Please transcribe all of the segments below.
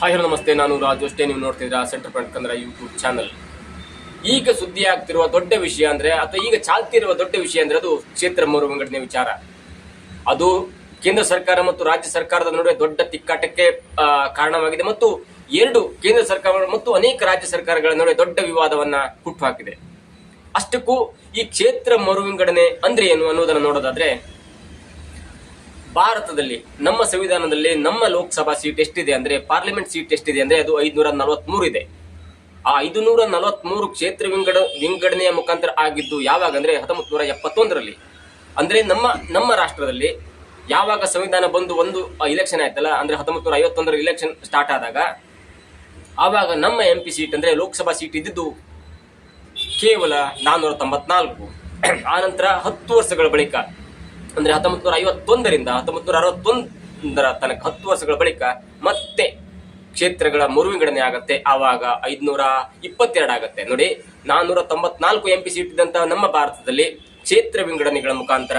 Hi hello ನಮಸ್ತೆ, ನಾನು ರಾಜು ನೀವು ನೋಡ್ತಿದ್ದೀರಾ ಸೆಂಟರ್ ಪಾಯಿಂಟ್ ಕಂದ್ರ ಯೂಟ್ಯೂಬ್ ಚಾನಲ್ ಈಗ ಸುದ್ದಿ ಆಗ್ತಿರುವ ದೊಡ್ಡ ವಿಷಯ ಅಂದ್ರೆ, ಅಥವಾ ಈಗ ಚಾಲ್ತಿರುವ ದೊಡ್ಡ ವಿಷಯ ಅಂದ್ರೆ ಅದು ಕ್ಷೇತ್ರ ಮೂರು ವಿಂಗಡಣೆ ವಿಚಾರ. ಅದು ಕೇಂದ್ರ ಸರ್ಕಾರ ಮತ್ತು ರಾಜ್ಯ ಸರ್ಕಾರದ ನಡುವೆ ದೊಡ್ಡ ತಿಕ್ಕಾಟಕ್ಕೆ ಕಾರಣವಾಗಿದೆ ಮತ್ತು ಎರಡು ಕೇಂದ್ರ ಸರ್ಕಾರ ಮತ್ತು ಅನೇಕ ರಾಜ್ಯ ಸರ್ಕಾರಗಳ ನಡುವೆ ದೊಡ್ಡ ವಿವಾದವನ್ನ ಹುಟ್ಟುಹಾಕಿದೆ ಅಷ್ಟಕ್ಕೂ ಈ ಕ್ಷೇತ್ರ ಮರು ವಿಂಗಡಣೆ ಅಂದ್ರೆ ಏನು ಅನ್ನೋದನ್ನ ನೋಡೋದಾದ್ರೆ ಭಾರತದಲ್ಲಿ, ನಮ್ಮ ಸಂವಿಧಾನದಲ್ಲಿ, ನಮ್ಮ ಲೋಕಸಭಾ ಸೀಟ್ ಎಷ್ಟಿದೆ ಅಂದ್ರೆ, ಪಾರ್ಲಿಮೆಂಟ್ ಸೀಟ್ ಎಷ್ಟಿದೆ ಅಂದ್ರೆ, ಅದು ಐದುನೂರ ನಲವತ್ಮೂರು ಇದೆ. ಆ ಐದುನೂರ ನಲವತ್ಮೂರು ಕ್ಷೇತ್ರ ವಿಂಗಡ ವಿಂಗಡಣೆಯ ಮುಖಾಂತರ ಆಗಿದ್ದು ಯಾವಾಗ ಅಂದ್ರೆ ಹತ್ತೊಂಬತ್ತು ನೂರ ಎಪ್ಪತ್ತೊಂದರಲ್ಲಿ ಅಂದ್ರೆ ನಮ್ಮ ನಮ್ಮ ರಾಷ್ಟ್ರದಲ್ಲಿ ಯಾವಾಗ ಸಂವಿಧಾನ ಬಂದು ಒಂದು ಇಲೆಕ್ಷನ್ ಆಯ್ತಲ್ಲ, ಅಂದ್ರೆ ಹತ್ತೊಂಬತ್ತು ನೂರ ಐವತ್ತೊಂದರ ಇಲೆಕ್ಷನ್ ಸ್ಟಾರ್ಟ್ ಆದಾಗ, ಆವಾಗ ನಮ್ಮ ಎಂ ಪಿ ಸೀಟ್ ಅಂದ್ರೆ ಲೋಕಸಭಾ ಸೀಟ್ ಇದ್ದಿದ್ದು ಕೇವಲ ನಾನ್ನೂರ ತೊಂಬತ್ನಾಲ್ಕು ಆನಂತರ ಹತ್ತು ವರ್ಷಗಳ ಬಳಿಕ ಅಂದ್ರೆ ಹತ್ತೊಂಬತ್ತು ನೂರ ಐವತ್ತೊಂದರಿಂದ ಹತ್ತೊಂಬತ್ತು ನೂರ ಅರವತ್ತೊಂದರ ತನಕ ಹತ್ತು ವರ್ಷಗಳ ಬಳಿಕ ಮತ್ತೆ ಕ್ಷೇತ್ರಗಳ ಮರುವಿಂಗಡಣೆ ಆಗತ್ತೆ. ಆವಾಗ ಐದ್ನೂರ ಇಪ್ಪತ್ತೆರಡು ಆಗತ್ತೆ. ನೋಡಿ ನಾನ್ನೂರ ತೊಂಬತ್ನಾಲ್ಕು ಎಂ ಪಿ ಸೀಟ್ ಇದ್ದಂತಹ ನಮ್ಮ ಭಾರತದಲ್ಲಿ ಕ್ಷೇತ್ರ ವಿಂಗಡಣೆಗಳ ಮುಖಾಂತರ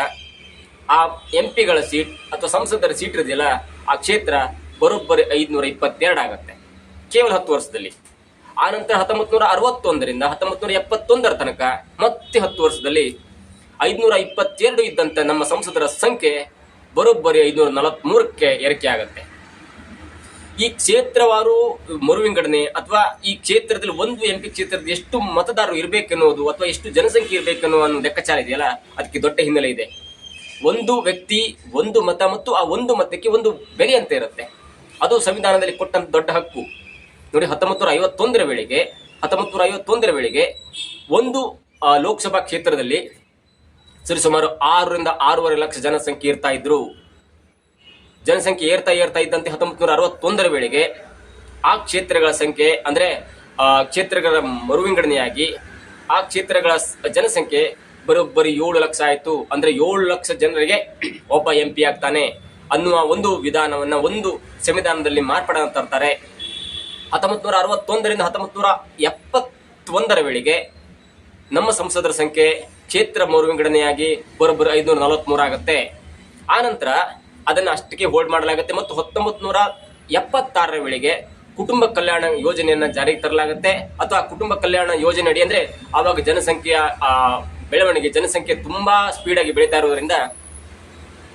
ಆ ಎಂ ಪಿಗಳ ಸೀಟ್ ಅಥವಾ ಸಂಸದರ ಸೀಟ್ ಇದೆಯಲ್ಲ ಆ ಕ್ಷೇತ್ರ ಬರೋಬ್ಬರಿ ಐದ್ನೂರ ಇಪ್ಪತ್ತೆರಡು ಆಗತ್ತೆ. ಕೇವಲ ಹತ್ತು ವರ್ಷದಲ್ಲಿ. ಆನಂತರ ಹತ್ತೊಂಬತ್ತು ನೂರ ಅರವತ್ತೊಂದರಿಂದ ಹತ್ತೊಂಬತ್ತು ನೂರ ಎಪ್ಪತ್ತೊಂದರ ತನಕ ಮತ್ತೆ ಹತ್ತು ವರ್ಷದಲ್ಲಿ ಐದ್ನೂರ ಇಪ್ಪತ್ತೆರಡು ಇದ್ದಂತೆ ನಮ್ಮ ಸಂಸದರ ಸಂಖ್ಯೆ ಬರೋಬ್ಬರಿ ಐದುನೂರ ನಲವತ್ಮೂರಕ್ಕೆ ಏರಿಕೆ ಆಗುತ್ತೆ. ಈ ಕ್ಷೇತ್ರವಾರು ಮರುವಿಂಗಡಣೆ ಅಥವಾ ಈ ಕ್ಷೇತ್ರದಲ್ಲಿ ಒಂದು ಎಂ ಪಿ ಕ್ಷೇತ್ರದ ಎಷ್ಟು ಮತದಾರರು ಇರಬೇಕೆನ್ನುವುದು ಅಥವಾ ಎಷ್ಟು ಜನಸಂಖ್ಯೆ ಇರಬೇಕೆನ್ನುವ ಅನ್ನೋ ಲೆಕ್ಕಾಚಾರ ಇದೆಯಲ್ಲ? ಅದಕ್ಕೆ ದೊಡ್ಡ ಹಿನ್ನೆಲೆ ಇದೆ. ಒಂದು ವ್ಯಕ್ತಿ ಒಂದು ಮತ ಮತ್ತು ಆ ಒಂದು ಮತಕ್ಕೆ ಒಂದು ಬೆಲೆ ಅಂತ ಇರುತ್ತೆ. ಅದು ಸಂವಿಧಾನದಲ್ಲಿ ಕೊಟ್ಟಂತ ದೊಡ್ಡ ಹಕ್ಕು. ನೋಡಿ ಹತ್ತೊಂಬತ್ತು ನೂರ ಐವತ್ತೊಂದರ ವೇಳೆಗೆ ಹತ್ತೊಂಬತ್ತು ನೂರ ಐವತ್ತೊಂದರ ವೇಳೆಗೆ ಒಂದು ಲೋಕಸಭಾ ಕ್ಷೇತ್ರದಲ್ಲಿ ಸರಿಸುಮಾರು ಆರರಿಂದ ಆರೂವರೆ ಲಕ್ಷ ಜನಸಂಖ್ಯೆ ಇರ್ತಾ ಇದ್ರು. ಜನಸಂಖ್ಯೆ ಏರ್ತಾ ಏರ್ತಾ ಇದ್ದಂತೆ ಹತ್ತೊಂಬತ್ತು ನೂರ ಅರವತ್ತೊಂದರ ವೇಳೆಗೆ ಆ ಕ್ಷೇತ್ರಗಳ ಸಂಖ್ಯೆ ಅಂದ್ರೆ, ಆ ಕ್ಷೇತ್ರಗಳ ಮರುವಿಂಗಡಣೆಯಾಗಿ ಆ ಕ್ಷೇತ್ರಗಳ ಜನಸಂಖ್ಯೆ ಬರೋಬ್ಬರಿ ಏಳು ಲಕ್ಷ ಆಯಿತು. ಅಂದ್ರೆ ಏಳು ಲಕ್ಷ ಜನರಿಗೆ ಒಬ್ಬ ಎಂ ಪಿ ಆಗ್ತಾನೆ ಅನ್ನುವ ಒಂದು ವಿಧಾನವನ್ನ ಒಂದು ಸಂವಿಧಾನದಲ್ಲಿ ಮಾರ್ಪಾಡ ತರ್ತಾರೆ. ಹತ್ತೊಂಬತ್ತು ನೂರ ಅರವತ್ತೊಂದರಿಂದ ಹತ್ತೊಂಬತ್ತು ನೂರ ಎಪ್ಪತ್ತೊಂದರ ವೇಳೆಗೆ ನಮ್ಮ ಸಂಸದರ ಸಂಖ್ಯೆ ಕ್ಷೇತ್ರ ಮರುವಿಂಗಡಣೆಯಾಗಿ ಬರೋಬ್ಬರಿ ಐದುನೂರ ನಲವತ್ಮೂರು ಆಗುತ್ತೆ. ಆನಂತರ ಅದನ್ನು ಅಷ್ಟಕ್ಕೆ ಹೋಲ್ಡ್ ಮಾಡಲಾಗುತ್ತೆ ಮತ್ತು ಹತ್ತೊಂಬತ್ತು ನೂರ ಎಪ್ಪತ್ತಾರರ ವೇಳೆಗೆ ಕುಟುಂಬ ಕಲ್ಯಾಣ ಯೋಜನೆಯನ್ನು ಜಾರಿಗೆ ತರಲಾಗುತ್ತೆ. ಅಥವಾ ಕುಟುಂಬ ಕಲ್ಯಾಣ ಯೋಜನೆ ಅಡಿ ಅಂದ್ರೆ ಆವಾಗ ಜನಸಂಖ್ಯೆಯ ಬೆಳವಣಿಗೆ ಜನಸಂಖ್ಯೆ ತುಂಬಾ ಸ್ಪೀಡ್ ಆಗಿ ಬೆಳೀತಾ ಇರೋದ್ರಿಂದ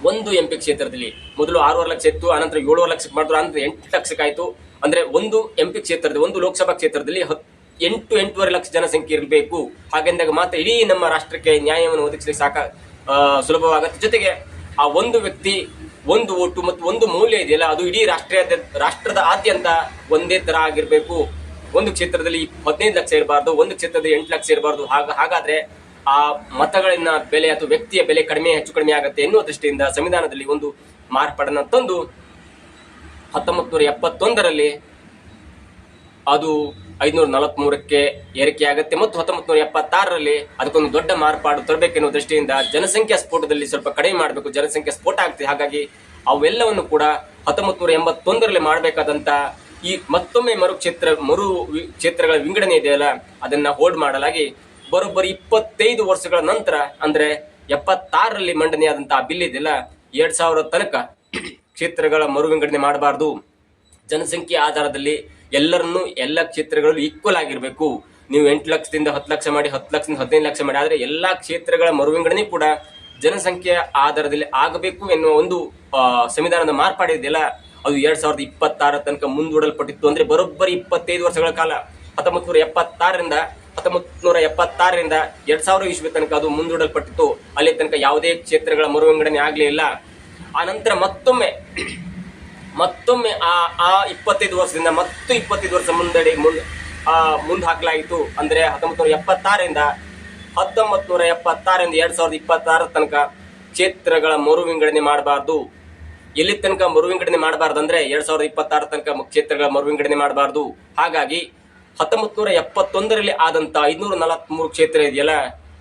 ಒಂದು ಎಂ ಪಿ ಕ್ಷೇತ್ರದಲ್ಲಿ ಮೊದಲು ಆರೂವರೆ ಲಕ್ಷ ಇತ್ತು, ಆನಂತರ ಏಳುವರೆ ಲಕ್ಷಕ್ಕೆ ಮಾಡಿದ್ರು, ಆನಂತರ ಎಂಟು ಲಕ್ಷಕ್ಕಾಯಿತು ಅಂದರೆ ಒಂದು ಎಂ ಪಿ ಕ್ಷೇತ್ರದ ಒಂದು ಲೋಕಸಭಾ ಕ್ಷೇತ್ರದಲ್ಲಿ ಹತ್- ಎಂಟು ಎಂಟೂವರೆ ಲಕ್ಷ ಜನಸಂಖ್ಯೆ ಇರಬೇಕು. ಹಾಗೆಂದಾಗ ಮಾತ್ರ ಇಡೀ ನಮ್ಮ ರಾಷ್ಟ್ರಕ್ಕೆ ನ್ಯಾಯವನ್ನು ಒದಗಿಸಲಿಕ್ಕೆ ಸಾಕ ಸುಲಭವಾಗುತ್ತೆ. ಜೊತೆಗೆ ಆ ಒಂದು ವ್ಯಕ್ತಿ ಒಂದು ಓಟು ಮತ್ತು ಒಂದು ಮೌಲ್ಯ ಇದೆಯಲ್ಲ, ಅದು ಇಡೀ ರಾಷ್ಟ್ರೀಯ ರಾಷ್ಟ್ರದ ಆದ್ಯಂತ ಒಂದೇ ತರ ಆಗಿರಬೇಕು. ಒಂದು ಕ್ಷೇತ್ರದಲ್ಲಿ ಹದಿನೈದು ಲಕ್ಷ ಇರಬಾರ್ದು, ಒಂದು ಕ್ಷೇತ್ರದಲ್ಲಿ ಎಂಟು ಲಕ್ಷ ಇರಬಾರ್ದು. ಹಾಗ, ಹಾಗಾದ್ರೆ ಆ ಮತಗಳನ್ನ ಬೆಲೆ ಅಥವಾ ವ್ಯಕ್ತಿಯ ಬೆಲೆ ಕಡಿಮೆ, ಹೆಚ್ಚು ಕಡಿಮೆ ಆಗುತ್ತೆ ಎನ್ನುವ ದೃಷ್ಟಿಯಿಂದ ಸಂವಿಧಾನದಲ್ಲಿ ಒಂದು ಮಾರ್ಪಾಡನ್ನು ತಂದು ಹತ್ತೊಂಬತ್ತು ನೂರ ಎಪ್ಪತ್ತೊಂದರಲ್ಲಿ ಅದು ಐದುನೂರ ನಲವತ್ಮೂರಕ್ಕೆ ಏರಿಕೆಯಾಗುತ್ತೆ ಮತ್ತು ಹತ್ತೊಂಬತ್ತು ನೂರ ಎಪ್ಪತ್ತಾರರಲ್ಲಿ ಅದಕ್ಕೊಂದು ದೊಡ್ಡ ಮಾರ್ಪಾಡು ತರಬೇಕೆನ್ನುವ ದೃಷ್ಟಿಯಿಂದ ಜನಸಂಖ್ಯಾ ಸ್ಫೋಟದಲ್ಲಿ ಸ್ವಲ್ಪ ಕಡಿಮೆ ಮಾಡಬೇಕು. ಜನಸಂಖ್ಯೆ ಸ್ಫೋಟ ಆಗ್ತದೆ. ಹಾಗಾಗಿ ಅವೆಲ್ಲವನ್ನು ಕೂಡ ಹತ್ತೊಂಬತ್ತು ನೂರ ಎಂಬತ್ತೊಂದರಲ್ಲಿ ಮಾಡಬೇಕಾದಂತ ಈ ಮತ್ತೊಮ್ಮೆ ಮರು ಕ್ಷೇತ್ರ ಮರು ಕ್ಷೇತ್ರಗಳ ವಿಂಗಡಣೆ ಇದೆಯಲ್ಲ, ಅದನ್ನ ಹೋಲ್ಡ್ ಮಾಡಲಾಗಿ ಬರೋಬ್ಬರಿ ಇಪ್ಪತ್ತೈದು ವರ್ಷಗಳ ನಂತರ, ಅಂದ್ರೆ ಎಪ್ಪತ್ತಾರರಲ್ಲಿ ಆ ಬಿಲ್ ಇದೆಯಲ್ಲ, ಎರಡ್ ಸಾವಿರದ ತನಕ ಕ್ಷೇತ್ರಗಳ ಮರು ವಿಂಗಡಣೆ ಮಾಡಬಾರ್ದು. ಜನಸಂಖ್ಯೆ ಆಧಾರದಲ್ಲಿ ಎಲ್ಲರನ್ನೂ ಎಲ್ಲ ಕ್ಷೇತ್ರಗಳಲ್ಲೂ ಈಕ್ವಲ್ ಆಗಿರಬೇಕು. ನೀವು ಎಂಟು ಲಕ್ಷದಿಂದ ಹತ್ತು ಲಕ್ಷ ಮಾಡಿ, ಹತ್ತು ಲಕ್ಷದಿಂದ ಹದಿನೈದು ಲಕ್ಷ ಮಾಡಿ, ಆದರೆ ಎಲ್ಲಾ ಕ್ಷೇತ್ರಗಳ ಮರುವಿಂಗಡಣೆ ಕೂಡ ಜನಸಂಖ್ಯೆಯ ಆಧಾರದಲ್ಲಿ ಆಗಬೇಕು ಎನ್ನುವ ಒಂದು ಸಂವಿಧಾನದ ಮಾರ್ಪಾಡಿದೆಯಲ್ಲ, ಅದು ಎರಡ್ ಸಾವಿರದ ಇಪ್ಪತ್ತಾರ ತನಕ ಮುಂದೂಡಲ್ಪಟ್ಟಿತ್ತು ಅಂದ್ರೆ ಬರೋಬ್ಬರಿ ಇಪ್ಪತ್ತೈದು ವರ್ಷಗಳ ಕಾಲ. ಹತ್ತೊಂಬತ್ತು ನೂರ ಎಪ್ಪತ್ತಾರರಿಂದ ಹತ್ತೊಂಬತ್ತು ನೂರ ಎಪ್ಪತ್ತಾರರಿಂದ ಎರಡ್ ಸಾವಿರ ಇಸ್ವಿ ತನಕ ಅದು ಮುಂದೂಡಲ್ಪಟ್ಟಿತ್ತು. ಅಲ್ಲಿ ತನಕ ಯಾವುದೇ ಕ್ಷೇತ್ರಗಳ ಮರುವಿಂಗಡಣೆ ಆಗಲಿಲ್ಲ ಆ ನಂತರ ಮತ್ತೊಮ್ಮೆ ಮತ್ತೊಮ್ಮೆ ಆ ಆ ಇಪ್ಪತ್ತೈದು ವರ್ಷದಿಂದ ಮತ್ತು ಇಪ್ಪತ್ತೈದು ವರ್ಷ ಮುಂದಡಿ ಮುಂದ್ ಮುಂದೆ ಹಾಕಲಾಯಿತು ಅಂದ್ರೆ ಹತ್ತೊಂಬತ್ತು ನೂರ ಎಪ್ಪತ್ತಾರರಿಂದ, ಹತ್ತೊಂಬತ್ತು ನೂರ ಎಪ್ಪತ್ತಾರರಿಂದ ಎರಡು ಸಾವಿರದ ಇಪ್ಪತ್ತಾರ ತನಕ ಕ್ಷೇತ್ರಗಳ ಮರು ವಿಂಗಡಣೆ ಮಾಡಬಾರ್ದು. ಎಲ್ಲಿ ತನಕ ಮರು ವಿಂಗಡಣೆ ಮಾಡಬಾರ್ದು ಅಂದ್ರೆ ಎರಡ್ ಸಾವಿರದ ಇಪ್ಪತ್ತಾರ ತನಕ ಕ್ಷೇತ್ರಗಳ ಮರು ವಿಂಗಡಣೆ ಮಾಡಬಾರ್ದು. ಹಾಗಾಗಿ ಹತ್ತೊಂಬತ್ತು ನೂರ ಎಪ್ಪತ್ತೊಂದರಲ್ಲಿ ಆದಂತ ಐದುನೂರ ನಲವತ್ಮೂರು ಕ್ಷೇತ್ರ ಇದೆಯಲ್ಲ,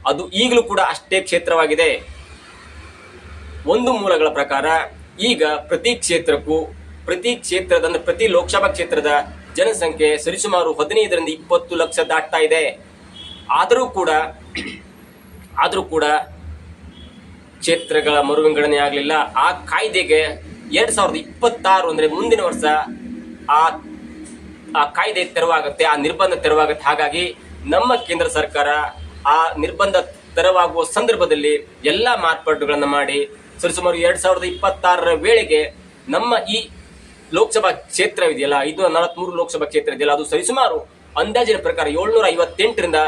ಅದು ಈಗಲೂ ಕೂಡ ಅಷ್ಟೇ ಕ್ಷೇತ್ರವಾಗಿದೆ. ಒಂದು ಮೂಲಗಳ ಪ್ರಕಾರ ಈಗ ಪ್ರತಿ ಕ್ಷೇತ್ರಕ್ಕೂ ಪ್ರತಿ ಕ್ಷೇತ್ರದ ಅಂದ್ರೆ ಪ್ರತಿ ಲೋಕಸಭಾ ಕ್ಷೇತ್ರದ ಜನಸಂಖ್ಯೆ ಸರಿಸುಮಾರು ಹದಿನೈದರಿಂದ ಇಪ್ಪತ್ತು ಲಕ್ಷ ದಾಟ್ತಾ ಇದೆ. ಆದರೂ ಕೂಡ ಆದರೂ ಕೂಡ ಕ್ಷೇತ್ರಗಳ ಮರುವಿಂಗಡಣೆ ಆಗಲಿಲ್ಲ. ಆ ಕಾಯ್ದೆಗೆ ಎರಡ್ ಸಾವಿರದ ಇಪ್ಪತ್ತಾರು ಅಂದ್ರೆ ಮುಂದಿನ ವರ್ಷ ಆ ಆ ಕಾಯ್ದೆ ತೆರವಾಗುತ್ತೆ, ಆ ನಿರ್ಬಂಧ ತೆರವಾಗುತ್ತೆ. ಹಾಗಾಗಿ ನಮ್ಮ ಕೇಂದ್ರ ಸರ್ಕಾರ ಆ ನಿರ್ಬಂಧ ತೆರವಾಗುವ ಸಂದರ್ಭದಲ್ಲಿ ಎಲ್ಲಾ ಮಾರ್ಪಾಡುಗಳನ್ನು ಮಾಡಿ ಸರಿಸುಮಾರು ಎರಡ್ ಸಾವಿರದ ಇಪ್ಪತ್ತಾರರ ವೇಳೆಗೆ ನಮ್ಮ ಈ ಲೋಕಸಭಾ ಕ್ಷೇತ್ರ ಇದೆಯಲ್ಲ? ಐದುನೂರ ನಲವತ್ಮೂರು ಲೋಕಸಭಾ ಕ್ಷೇತ್ರ ಇದೆಯಲ್ಲ? ಅದು ಸರಿಸುಮಾರು ಅಂದಾಜಿನ ಪ್ರಕಾರ ಏಳ್ನೂರ ಐವತ್ತೆಂಟರಿಂದ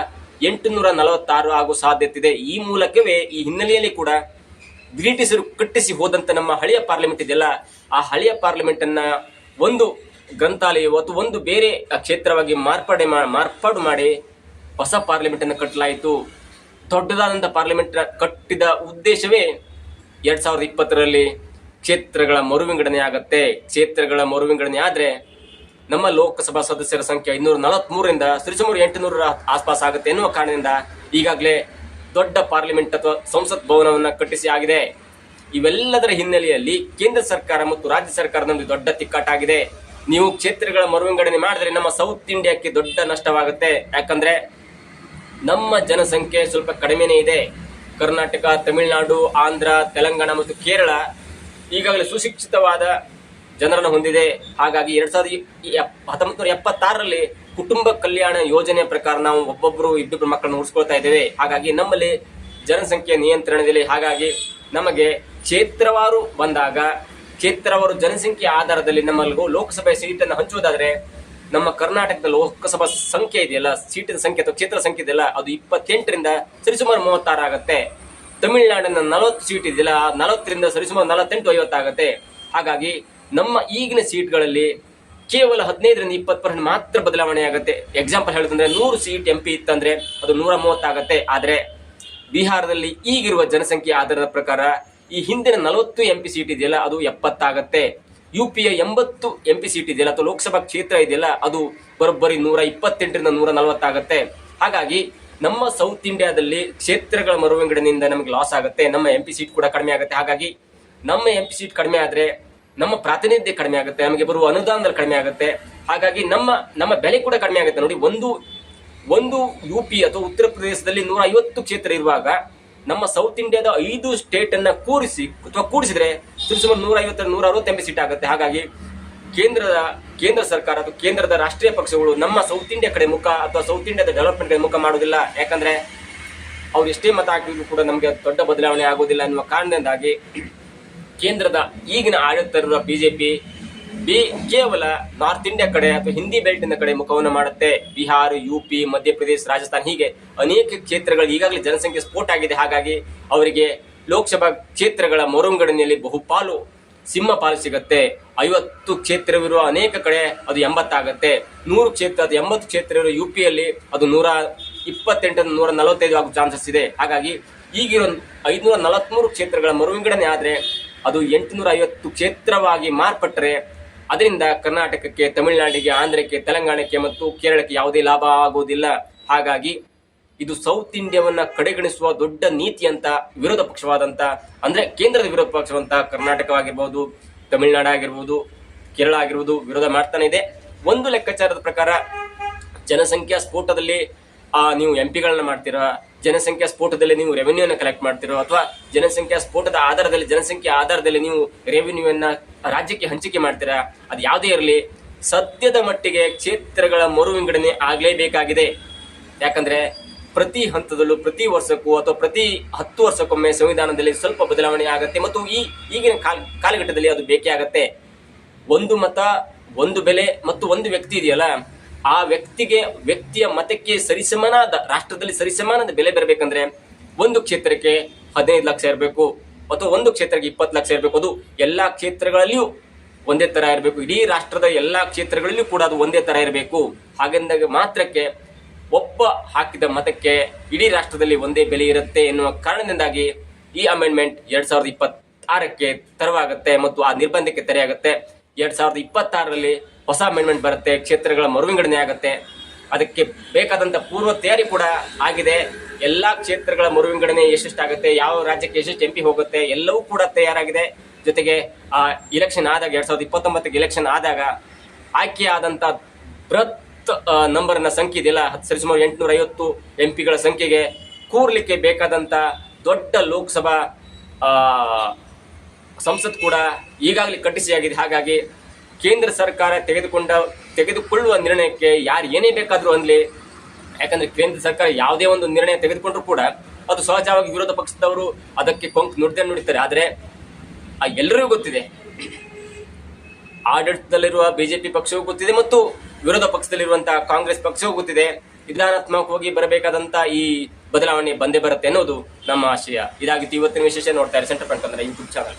ಎಂಟುನೂರ ನಲವತ್ತಾರು ಆಗುವ ಸಾಧ್ಯತೆ ಇದೆ. ಈ ಮೂಲಕವೇ ಈ ಹಿನ್ನೆಲೆಯಲ್ಲಿ ಕೂಡ ಬ್ರಿಟಿಷರು ಕಟ್ಟಿಸಿ ಹೋದಂತ ನಮ್ಮ ಹಳೆಯ ಪಾರ್ಲಿಮೆಂಟ್ ಇದೆಯಲ್ಲ? ಆ ಹಳೆಯ ಪಾರ್ಲಿಮೆಂಟ್ ಅನ್ನ ಒಂದು ಗ್ರಂಥಾಲಯ ಅಥವಾ ಒಂದು ಬೇರೆ ಕ್ಷೇತ್ರವಾಗಿ ಮಾರ್ಪಾಡೆ ಮಾರ್ಪಾಡು ಮಾಡಿ ಹೊಸ ಪಾರ್ಲಿಮೆಂಟ್ ಅನ್ನು ಕಟ್ಟಲಾಯಿತು. ದೊಡ್ಡದಾದಂಥ ಪಾರ್ಲಿಮೆಂಟ್ ಕಟ್ಟಿದ ಉದ್ದೇಶವೇ ಎರಡ್ ಸಾವಿರದ ಇಪ್ಪತ್ತರಲ್ಲಿ ಕ್ಷೇತ್ರಗಳ ಮರುವಿಂಗಡಣೆ ಆಗತ್ತೆ. ಕ್ಷೇತ್ರಗಳ ಮರುವಿಂಗಡಣೆ ಆದ್ರೆ ನಮ್ಮ ಲೋಕಸಭಾ ಸದಸ್ಯರ ಸಂಖ್ಯೆ ಐನೂರ ನಲವತ್ಮೂರರಿಂದ ಸರಿಸುಮಾರು ಎಂಟುನೂರ ಆಸ್ಪಾಸ್ ಆಗುತ್ತೆ ಎನ್ನುವ ಕಾರಣದಿಂದ ಈಗಾಗಲೇ ದೊಡ್ಡ ಪಾರ್ಲಿಮೆಂಟ್ ಅಥವಾ ಸಂಸತ್ ಭವನವನ್ನು ಕಟ್ಟಿಸಿ ಆಗಿದೆ. ಇವೆಲ್ಲದರ ಹಿನ್ನೆಲೆಯಲ್ಲಿ ಕೇಂದ್ರ ಸರ್ಕಾರ ಮತ್ತು ರಾಜ್ಯ ಸರ್ಕಾರ ನಮಗೆ ದೊಡ್ಡ ತಿಕ್ಕಾಟಾಗಿದೆ. ನೀವು ಕ್ಷೇತ್ರಗಳ ಮರುವಿಂಗಡಣೆ ಮಾಡಿದ್ರೆ ನಮ್ಮ ಸೌತ್ ಇಂಡಿಯಾಕ್ಕೆ ದೊಡ್ಡ ನಷ್ಟವಾಗುತ್ತೆ. ಯಾಕಂದ್ರೆ ನಮ್ಮ ಜನಸಂಖ್ಯೆ ಸ್ವಲ್ಪ ಕಡಿಮೆನೇ ಇದೆ. ಕರ್ನಾಟಕ, ತಮಿಳುನಾಡು, ಆಂಧ್ರ, ತೆಲಂಗಾಣ ಮತ್ತು ಕೇರಳ ಈಗಾಗಲೇ ಸುಶಿಕ್ಷಿತವಾದ ಜನರನ್ನು ಹೊಂದಿದೆ. ಹಾಗಾಗಿ ಎರಡ್ ಸಾವಿರದ ಹತ್ತೊಂಬತ್ತು ನೂರ ಎಪ್ಪತ್ತಾರರಲ್ಲಿ ಕುಟುಂಬ ಕಲ್ಯಾಣ ಯೋಜನೆಯ ಪ್ರಕಾರ ನಾವು ಒಬ್ಬೊಬ್ಬರು ಇಬ್ಬರು ಮಕ್ಕಳನ್ನು ಉಳಿಸ್ಕೊಳ್ತಾ ಇದ್ದೇವೆ. ಹಾಗಾಗಿ ನಮ್ಮಲ್ಲಿ ಜನಸಂಖ್ಯೆ ನಿಯಂತ್ರಣದಲ್ಲಿ, ಹಾಗಾಗಿ ನಮಗೆ ಕ್ಷೇತ್ರವಾರು ಬಂದಾಗ, ಕ್ಷೇತ್ರವಾರು ಜನಸಂಖ್ಯೆ ಆಧಾರದಲ್ಲಿ ನಮ್ಮಲ್ಲಿಗೂ ಲೋಕಸಭೆ ಸೀಟನ್ನು ಹಂಚುವುದಾದ್ರೆ, ನಮ್ಮ ಕರ್ನಾಟಕದ ಲೋಕಸಭಾ ಸಂಖ್ಯೆ ಇದೆಯಲ್ಲ, ಸೀಟಿನ ಸಂಖ್ಯೆ ಅಥವಾ ಕ್ಷೇತ್ರ ಸಂಖ್ಯೆ ಇದೆಯಲ್ಲ, ಅದು ಇಪ್ಪತ್ತೆಂಟರಿಂದ ಸರಿಸುಮಾರು ಮೂವತ್ತಾರು ಆಗುತ್ತೆ. ತಮಿಳುನಾಡಿನ ನಲವತ್ತು ಸೀಟ್ ಇದೆಯಲ್ಲ ನಲವತ್ತರಿಂದ ಸರಿಸುಮಾರು ನಲವತ್ತೆಂಟು ಐವತ್ತಾಗುತ್ತೆ. ಹಾಗಾಗಿ ನಮ್ಮ ಈಗಿನ ಸೀಟ್ಗಳಲ್ಲಿ ಕೇವಲ ಹದಿನೈದರಿಂದ ಇಪ್ಪತ್ತು ಪರ್ಸೆಂಟ್ ಮಾತ್ರ ಬದಲಾವಣೆ ಆಗುತ್ತೆ. ಎಕ್ಸಾಂಪಲ್ ಹೇಳೋದಂದ್ರೆ ನೂರು ಸೀಟ್ ಎಂ ಪಿ ಇತ್ತಂದ್ರೆ ಅದು ನೂರ ಮೂವತ್ತಾಗತ್ತೆ. ಆದರೆ ಬಿಹಾರದಲ್ಲಿ ಈಗಿರುವ ಜನಸಂಖ್ಯೆ ಆಧಾರದ ಪ್ರಕಾರ ಈ ಹಿಂದಿನ ನಲವತ್ತು ಎಂ ಪಿ ಸೀಟ್ ಇದೆಯಲ್ಲ, ಅದು ಎಪ್ಪತ್ತಾಗತ್ತೆ. ಯು ಪಿ ಎ ಎಂಬತ್ತು ಎಂ ಪಿ ಸೀಟ್ ಇದೆಯಲ್ಲ, ಅಥವಾ ಲೋಕಸಭಾ ಕ್ಷೇತ್ರ ಇದೆಯಲ್ಲ, ಅದು ಬರೋಬ್ಬರಿ ನೂರ ಇಪ್ಪತ್ತೆಂಟರಿಂದ ನೂರ ನಲವತ್ತಾಗತ್ತೆ. ಹಾಗಾಗಿ ನಮ್ಮ ಸೌತ್ ಇಂಡಿಯಾದಲ್ಲಿ ಕ್ಷೇತ್ರಗಳ ಮರುವಿಂಗಡಣೆಯಿಂದ ನಮಗೆ ಲಾಸ್ ಆಗುತ್ತೆ. ನಮ್ಮ ಎಂ ಪಿ ಸೀಟ್ ಕೂಡ ಕಡಿಮೆ ಆಗುತ್ತೆ. ಹಾಗಾಗಿ ನಮ್ಮ ಎಂ ಸೀಟ್ ಕಡಿಮೆ ಆದ್ರೆ ನಮ್ಮ ಪ್ರಾತಿನಿಧ್ಯ ಕಡಿಮೆ ಆಗುತ್ತೆ. ನಮಗೆ ಬರುವ ಅನುದಾನದಲ್ಲಿ ಕಡಿಮೆ ಆಗುತ್ತೆ. ಹಾಗಾಗಿ ನಮ್ಮ ನಮ್ಮ ಬೆಲೆ ಕೂಡ ಕಡಿಮೆ ಆಗುತ್ತೆ. ನೋಡಿ, ಒಂದು ಒಂದು ಯು ಪಿ ಅಥವಾ ಉತ್ತರ ಪ್ರದೇಶದಲ್ಲಿ ನೂರ ಐವತ್ತು ಕ್ಷೇತ್ರ ಇರುವಾಗ ನಮ್ಮ ಸೌತ್ ಇಂಡಿಯಾದ ಐದು ಸ್ಟೇಟ್ ಅನ್ನ ಕೂರಿಸಿ ಅಥವಾ ಕೂಡಿಸಿದ್ರೆ ಸುಮಾರು ನೂರ ಐವತ್ತರ ನೂರ ಅರವತ್ತು ಎಂ ಪಿ ಸೀಟ್ ಆಗುತ್ತೆ. ಹಾಗಾಗಿ ಕೇಂದ್ರದ, ಕೇಂದ್ರ ಸರ್ಕಾರ ಅಥವಾ ಕೇಂದ್ರದ ರಾಷ್ಟ್ರೀಯ ಪಕ್ಷಗಳು ನಮ್ಮ ಸೌತ್ ಇಂಡಿಯಾ ಕಡೆ ಮುಖ ಅಥವಾ ಸೌತ್ ಇಂಡಿಯಾದ ಡೆವಲಪ್ಮೆಂಟ್ ಕಡೆ ಮುಖ ಮಾಡುವುದಿಲ್ಲ. ಯಾಕಂದ್ರೆ ಅವ್ರು ಎಷ್ಟೇ ಮತ ಹಾಕಿದ್ರು ಕೂಡ ನಮಗೆ ದೊಡ್ಡ ಬದಲಾವಣೆ ಆಗುವುದಿಲ್ಲ ಅನ್ನುವ ಕಾರಣದಿಂದಾಗಿ ಕೇಂದ್ರದ ಈಗಿನ ಆಡಳಿತ ಇರುವ ಬಿಜೆಪಿ ಬಿ ಕೇವಲ ನಾರ್ತ್ ಇಂಡಿಯಾ ಕಡೆ ಅಥವಾ ಹಿಂದಿ ಬೆಲ್ಟಿನ ಕಡೆ ಮುಖವನ್ನು ಮಾಡುತ್ತೆ. ಬಿಹಾರ ಯು ಪಿ ಮಧ್ಯಪ್ರದೇಶ ರಾಜಸ್ಥಾನ ಹೀಗೆ ಅನೇಕ ಕ್ಷೇತ್ರಗಳು ಈಗಾಗಲೇ ಜನಸಂಖ್ಯೆ ಸ್ಫೋಟ ಆಗಿದೆ. ಹಾಗಾಗಿ ಅವರಿಗೆ ಲೋಕಸಭಾ ಕ್ಷೇತ್ರಗಳ ಮರುಂಗಡಣೆಯಲ್ಲಿ ಬಹುಪಾಲು ಸಿಂಹ ಪಾಲು ಸಿಗತ್ತೆ. ಐವತ್ತು ಕ್ಷೇತ್ರವಿರುವ ಅನೇಕ ಕಡೆ ಅದು ಎಂಬತ್ತಾಗತ್ತೆ. ನೂರು ಕ್ಷೇತ್ರ, ಅದು ಎಂಬತ್ತು ಕ್ಷೇತ್ರ ಇರುವ ಯು ಪಿಯಲ್ಲಿ ಅದು ನೂರ ಇಪ್ಪತ್ತೆಂಟರಿಂದ ನೂರ ನಲವತ್ತೈದು ಆಗುವ ಚಾನ್ಸಸ್ ಇದೆ. ಹಾಗಾಗಿ ಈಗಿರೋ ಐದುನೂರ ನಲವತ್ಮೂರು ಕ್ಷೇತ್ರಗಳ ಮರುವಿಂಗಡಣೆ ಆದರೆ ಅದು ಎಂಟುನೂರ ಐವತ್ತು ಕ್ಷೇತ್ರವಾಗಿ ಮಾರ್ಪಟ್ಟರೆ ಅದರಿಂದ ಕರ್ನಾಟಕಕ್ಕೆ, ತಮಿಳುನಾಡಿಗೆ, ಆಂಧ್ರಕ್ಕೆ, ತೆಲಂಗಾಣಕ್ಕೆ ಮತ್ತು ಕೇರಳಕ್ಕೆ ಯಾವುದೇ ಲಾಭ ಆಗುವುದಿಲ್ಲ ಹಾಗಾಗಿ ಇದು ಸೌತ್ ಇಂಡಿಯಾವನ್ನ ಕಡೆಗಣಿಸುವ ದೊಡ್ಡ ನೀತಿ ಅಂತ ವಿರೋಧ ಪಕ್ಷವಾದಂತ, ಅಂದ್ರೆ ಕೇಂದ್ರದ ವಿರೋಧ ಪಕ್ಷವಂತ ಕರ್ನಾಟಕವಾಗಿರ್ಬೋದು ತಮಿಳುನಾಡು ಆಗಿರ್ಬೋದು, ಕೇರಳ ಆಗಿರ್ಬೋದು ವಿರೋಧ ಮಾಡ್ತಾನೆ ಇದೆ. ಒಂದು ಲೆಕ್ಕಾಚಾರದ ಪ್ರಕಾರ ಜನಸಂಖ್ಯಾ ಸ್ಫೋಟದಲ್ಲಿ ನೀವು ಎಂ ಪಿಗಳನ್ನ ಮಾಡ್ತೀರಾ, ಜನಸಂಖ್ಯಾ ಸ್ಫೋಟದಲ್ಲಿ ನೀವು ರೆವೆನ್ಯೂನ ಕಲೆಕ್ಟ್ ಮಾಡ್ತಿರೋ, ಅಥವಾ ಜನಸಂಖ್ಯಾ ಸ್ಫೋಟದ ಆಧಾರದಲ್ಲಿ, ಜನಸಂಖ್ಯೆ ಆಧಾರದಲ್ಲಿ ನೀವು ರೆವೆನ್ಯೂವನ್ನ ರಾಜ್ಯಕ್ಕೆ ಹಂಚಿಕೆ ಮಾಡ್ತೀರಾ, ಅದು ಯಾವುದೇ ಇರಲಿ, ಸದ್ಯದ ಮಟ್ಟಿಗೆ ಕ್ಷೇತ್ರಗಳ ಮರು ವಿಂಗಡಣೆ ಆಗಲೇಬೇಕಾಗಿದೆ. ಯಾಕಂದ್ರೆ ಪ್ರತಿ ಹಂತದಲ್ಲೂ, ಪ್ರತಿ ವರ್ಷಕ್ಕೂ ಅಥವಾ ಪ್ರತಿ ಹತ್ತು ವರ್ಷಕ್ಕೊಮ್ಮೆ ಸಂವಿಧಾನದಲ್ಲಿ ಸ್ವಲ್ಪ ಬದಲಾವಣೆ ಆಗತ್ತೆ ಮತ್ತು ಈ ಈಗಿನ ಕಾಲ, ಕಾಲಘಟ್ಟದಲ್ಲಿ ಅದು ಬೇಕೇ ಆಗತ್ತೆ. ಒಂದು ಮತ, ಒಂದು ಬೆಲೆ ಮತ್ತು ಒಂದು ವ್ಯಕ್ತಿ ಇದೆಯಲ್ಲ, ಆ ವ್ಯಕ್ತಿಗೆ, ವ್ಯಕ್ತಿಯ ಮತಕ್ಕೆ ಸರಿಸಮಾನದ, ರಾಷ್ಟ್ರದಲ್ಲಿ ಸರಿಸಮಾನದ ಬೆಲೆ ಬರಬೇಕಂದ್ರೆ ಒಂದು ಕ್ಷೇತ್ರಕ್ಕೆ ಹದಿನೈದು ಲಕ್ಷ ಇರಬೇಕು ಅಥವಾ ಒಂದು ಕ್ಷೇತ್ರಕ್ಕೆ ಇಪ್ಪತ್ತು ಲಕ್ಷ ಇರಬೇಕು. ಅದು ಎಲ್ಲಾ ಕ್ಷೇತ್ರಗಳಲ್ಲಿಯೂ ಒಂದೇ ತರ ಇರಬೇಕು. ಇಡೀ ರಾಷ್ಟ್ರದ ಎಲ್ಲಾ ಕ್ಷೇತ್ರಗಳಲ್ಲಿಯೂ ಕೂಡ ಅದು ಒಂದೇ ತರ ಇರಬೇಕು. ಹಾಗೆಂದಾಗ ಮಾತ್ರಕ್ಕೆ ಒಬ್ಬ ಹಾಕಿದ ಮತಕ್ಕೆ ಇಡೀ ರಾಷ್ಟ್ರದಲ್ಲಿ ಒಂದೇ ಬೆಲೆ ಇರುತ್ತೆ ಎನ್ನುವ ಕಾರಣದಿಂದಾಗಿ ಈ ಅಮೆಂಡ್ಮೆಂಟ್ ಎರಡ್ ಸಾವಿರದ ಇಪ್ಪತ್ತಾರಕ್ಕೆ ತೆರವಾಗುತ್ತೆ ಮತ್ತು ಆ ನಿರ್ಬಂಧಕ್ಕೆ ತೆರೆಯಾಗುತ್ತೆ. ಎರಡ್ ಸಾವಿರದ ಇಪ್ಪತ್ತಾರರಲ್ಲಿ ಹೊಸ ಅಮೆಂಡ್ಮೆಂಟ್ ಬರುತ್ತೆ, ಕ್ಷೇತ್ರಗಳ ಮರುವಿಂಗಡಣೆ ಆಗುತ್ತೆ. ಅದಕ್ಕೆ ಬೇಕಾದಂತ ಪೂರ್ವ ತಯಾರಿ ಕೂಡ ಆಗಿದೆ. ಎಲ್ಲಾ ಕ್ಷೇತ್ರಗಳ ಮರುವಿಂಗಡಣೆ ಎಷ್ಟೆಷ್ಟಾಗುತ್ತೆ, ಯಾವ ರಾಜ್ಯಕ್ಕೆ ಎಷ್ಟೆಷ್ಟು ಎಂಪಿ ಹೋಗುತ್ತೆ, ಎಲ್ಲವೂ ಕೂಡ ತಯಾರಾಗಿದೆ. ಜೊತೆಗೆ, ಆ ಇಲೆಕ್ಷನ್ ಆದಾಗ, ಎರಡ್ ಸಾವಿರದ ಇಪ್ಪತ್ತೊಂಬತ್ತಕ್ಕೆ ಇಲೆಕ್ಷನ್ ಆದಾಗ ಆಯ್ಕೆ ಆದಂತ ಬೃಹತ್ ನಂಬರ್ನ ಸಂಖ್ಯೆ ಇದೆಯಲ್ಲ? ಹತ್ತು ಸರಿಸುಮಾರು ಎಂಟುನೂರ ಐವತ್ತು ಎಂ ಪಿಗಳ ಸಂಖ್ಯೆಗೆ ಕೂರ್ಲಿಕ್ಕೆ ಬೇಕಾದಂಥ ದೊಡ್ಡ ಲೋಕಸಭಾ ಸಂಸತ್ ಕೂಡ ಈಗಾಗಲೇ ಕಟ್ಟಿಸಿಯಾಗಿದೆ. ಹಾಗಾಗಿ ಕೇಂದ್ರ ಸರ್ಕಾರ ತೆಗೆದುಕೊಂಡ, ತೆಗೆದುಕೊಳ್ಳುವ ನಿರ್ಣಯಕ್ಕೆ ಯಾರು ಏನೇ ಬೇಕಾದರೂ ಅನ್ಲಿ. ಯಾಕಂದರೆ ಕೇಂದ್ರ ಸರ್ಕಾರ ಯಾವುದೇ ಒಂದು ನಿರ್ಣಯ ತೆಗೆದುಕೊಂಡರೂ ಕೂಡ ಅದು ಸಹಜವಾಗಿ ವಿರೋಧ ಪಕ್ಷದವರು ಅದಕ್ಕೆ ಕೊಂಕು ನುಡಿದೇ ನುಡಿತಾರೆ. ಆದರೆ, ಆ, ಎಲ್ಲರಿಗೂ ಗೊತ್ತಿದೆ. ಆಡಳಿತದಲ್ಲಿರುವ ಬಿಜೆಪಿ ಪಕ್ಷವೂ ಗೊತ್ತಿದೆ ಮತ್ತು ವಿರೋಧ ಪಕ್ಷದಲ್ಲಿರುವಂತಹ ಕಾಂಗ್ರೆಸ್ ಪಕ್ಷವೂ ಗೊತ್ತಿದೆ ವಿಧಾನಾತ್ಮಕವಾಗಿ ಬರಬೇಕಾದಂತ ಈ ಬದಲಾವಣೆ ಬಂದೇ ಬರುತ್ತೆ ಅನ್ನೋದು ನಮ್ಮ ಆಶಯ. ಇದಾಗಿತ್ತು ಇವತ್ತಿನ ವಿಶೇಷ ನೋಡ್ತಾ ಇದ್ದಾರೆ ಸೆಂಟರ್ ಪಾಯಿಂಟ್ ಅಂದ್ರೆ ಯೂಟ್ಯೂಬ್ ಚಾನಲ್.